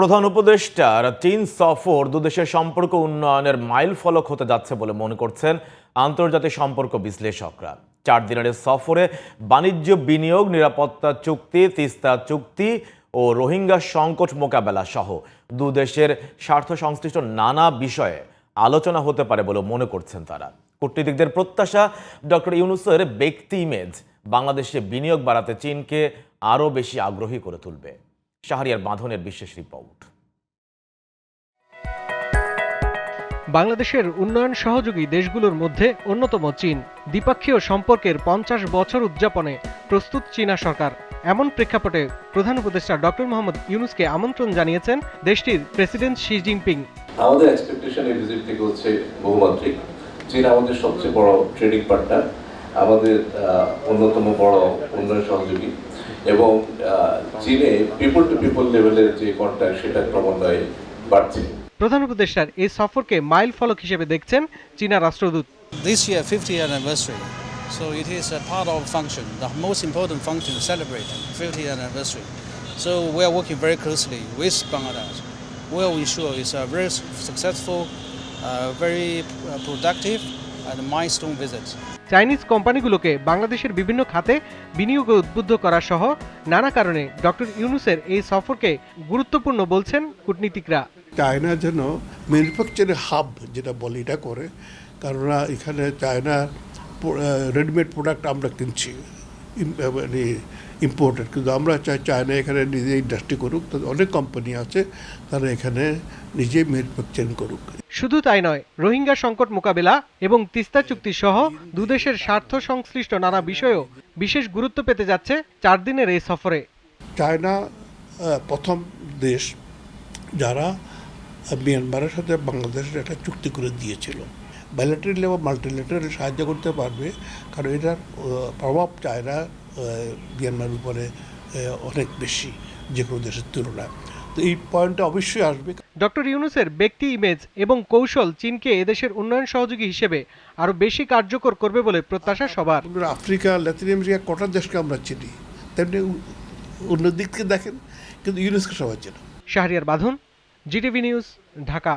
প্রধান উপদেষ্টার চীন সফর দুদেশের সম্পর্ক উন্নয়নের মাইল ফলক হতে যাচ্ছে বলে মনে করছেন আন্তর্জাতিক সম্পর্ক বিশ্লেষকরা। চার দিনের সফরে বাণিজ্য বিনিয়োগ, নিরাপত্তা চুক্তি, তিস্তা চুক্তি ও রোহিঙ্গা সংকট মোকাবেলা সহ দুদেশের স্বার্থ সংশ্লিষ্ট নানা বিষয়ে আলোচনা হতে পারে বলে মনে করছেন তারা। কূটনীতিকদের প্রত্যাশা, ডক্টর ইউনুসের ব্যক্তি ইমেজ বাংলাদেশে বিনিয়োগ বাড়াতে চীনকে আরও বেশি আগ্রহী করে তুলবে। শাহরিয়ার বাঁধনের বিশেষ রিপোর্ট বাংলাদেশের উন্নয়ন সহযোগী দেশগুলোর মধ্যে অন্যতম চীন। দ্বিপাক্ষীয় সম্পর্কের পঞ্চাশ বছর উদযাপনে প্রস্তুত চীনা সরকার। এমন প্রেক্ষাপটে প্রধান উপদেষ্টা ডক্টর মোহাম্মদ ইউনুসকে আমন্ত্রণ জানিয়েছেন দেশটির প্রেসিডেন্ট শি জিনপিং। আমাদের এক্সপেকটেশন এই ভিজিট থেকে হচ্ছে বহুমাত্রিক। চীন আমাদের সবচেয়ে বড় ট্রেডিং পার্টনার আমাদের অন্যতম বড় উন্নয়ন সহযোগী এবং চীনে পিপল টু পিপল লেভেলের যে কন্ট্যাক্ট সেটা ক্রমান্বয়ে বাড়ছে প্রধান উপদেষ্টার এই সফরকে মাইল ফলক হিসেবে দেখছেন চীনা রাষ্ট্রদূত This year, 50th anniversary. So it is a part of function, the most important function to celebrate 50th anniversary. So we are working very closely with Bangladesh. We will ensure it's a very successful, uh, very uh, productive. Chinese কোম্পানিগুলোকে বাংলাদেশের বিভিন্ন খাতে বিনিয়োগে উদ্বুদ্ধ করা সহ নানা কারণে doctor ইউনুসের এই সফরকে গুরুত্বপূর্ণ বলছেন কূটনীতিকরা। চায়না যেন ম্যানুফ্যাকচারের হাব যেটা বলে এটা করে কেননা এখানে চায়না রেডিমেড প্রোডাক্ট আমরা কিনছি মানে ইম্পোর্টেড কিন্তু আমরা চাই চায়না এখানে নিজে ইন্ডাস্ট্রি করুক তো অনেক কোম্পানি আছে তারা এখানে নিজে ম্যানুফ্যাকচারিং করুক। শুধু তাই নয় রোহিঙ্গা সংকট মোকাবেলা এবং তিস্তা চুক্তি সহ দুদেশের স্বার্থ সংশ্লিষ্ট নানা বিষয়েও বিশেষ গুরুত্ব পেতে যাচ্ছে চার দিনের এই সফরে। চায়না প্রথম দেশ যারা মিয়ানমারের সাথে বাংলাদেশের একটা চুক্তি করে দিয়েছিল। ব্যালেটারি এবং মাল্টিলেটারি সাহায্য করতে পারবে কারণ এটার প্রভাব চায়না আহ, মিয়ানমার উপরে অনেক বেশি যে কোনো দেশের তুলনায়। তো এই পয়েন্টটা অবশ্যই আসবে। ডক্টর ইউনুসের ব্যক্তি ইমেজ এবং কৌশল চীনকে এদেশের উন্নয়ন সহযোগী হিসেবে আরও বেশি কার্যকর করবে বলে প্রত্যাশা সবার। আফ্রিকা ল্যাতিন আমেরিকা কটা দেশকে আমরা চিনি তেমনি অন্য দিক থেকে দেখেন কিন্তু ইউনেস্কো সবার জন্য শাহরিয়ার বাঁধন জিটিভি নিউজ ঢাকা।